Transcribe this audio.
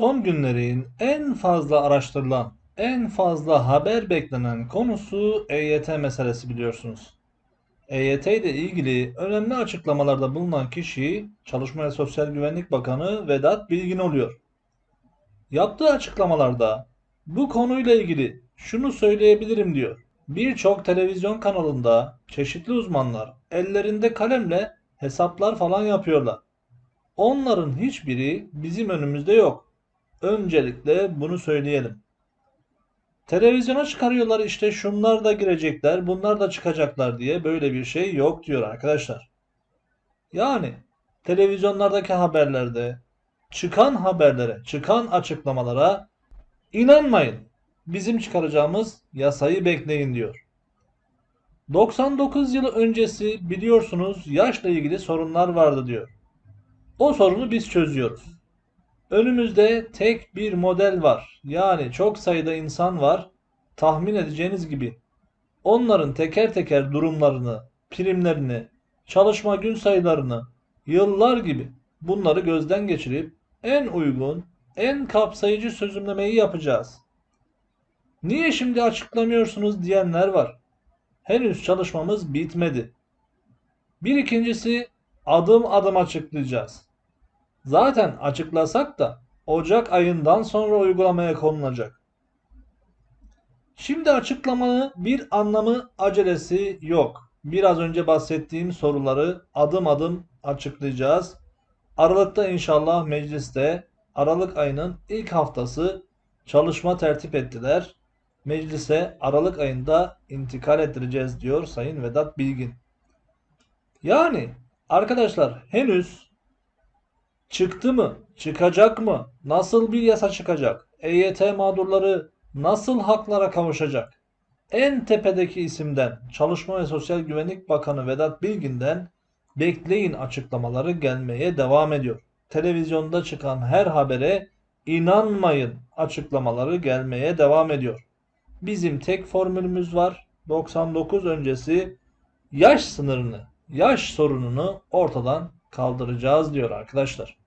Son günlerin en fazla araştırılan, en fazla haber beklenen konusu EYT meselesi biliyorsunuz. EYT ile ilgili önemli açıklamalarda bulunan kişi Çalışma ve Sosyal Güvenlik Bakanı Vedat Bilgin oluyor. Yaptığı açıklamalarda bu konuyla ilgili şunu söyleyebilirim diyor. Birçok televizyon kanalında çeşitli uzmanlar ellerinde kalemle hesaplar falan yapıyorlar. Onların hiçbiri bizim önümüzde yok. Öncelikle bunu söyleyelim. Televizyona çıkarıyorlar işte şunlar da girecekler, bunlar da çıkacaklar diye böyle bir şey yok diyor arkadaşlar. Yani televizyonlardaki haberlerde çıkan haberlere, çıkan açıklamalara inanmayın. Bizim çıkaracağımız yasayı bekleyin diyor. 99 yıl öncesi biliyorsunuz yaşla ilgili sorunlar vardı diyor. O sorunu biz çözüyoruz. Önümüzde tek bir model var. Yani çok sayıda insan var. Tahmin edeceğiniz gibi. Onların teker teker durumlarını, primlerini, çalışma gün sayılarını, yıllar gibi bunları gözden geçirip en uygun, en kapsayıcı çözümlemeyi yapacağız. Niye şimdi açıklamıyorsunuz diyenler var. Henüz çalışmamız bitmedi. Bir ikincisi adım adım açıklayacağız. Zaten açıklasak da Ocak ayından sonra uygulamaya konulacak. Şimdi açıklamanın bir anlamı acelesi yok. Biraz önce bahsettiğim soruları adım adım açıklayacağız. Aralıkta inşallah mecliste Aralık ayının ilk haftası çalışma tertip ettiler. Meclise Aralık ayında intikal ettireceğiz diyor Sayın Vedat Bilgin. Yani arkadaşlar henüz Çıktı mı? Çıkacak mı? Nasıl bir yasa çıkacak? EYT mağdurları nasıl haklara kavuşacak? En tepedeki isimden Çalışma ve Sosyal Güvenlik Bakanı Vedat Bilgin'den bekleyin açıklamaları gelmeye devam ediyor. Televizyonda çıkan her habere inanmayın açıklamaları gelmeye devam ediyor. Bizim tek formülümüz var. 99 öncesi yaş sınırını, yaş sorununu ortadan kaldıracağız diyor arkadaşlar.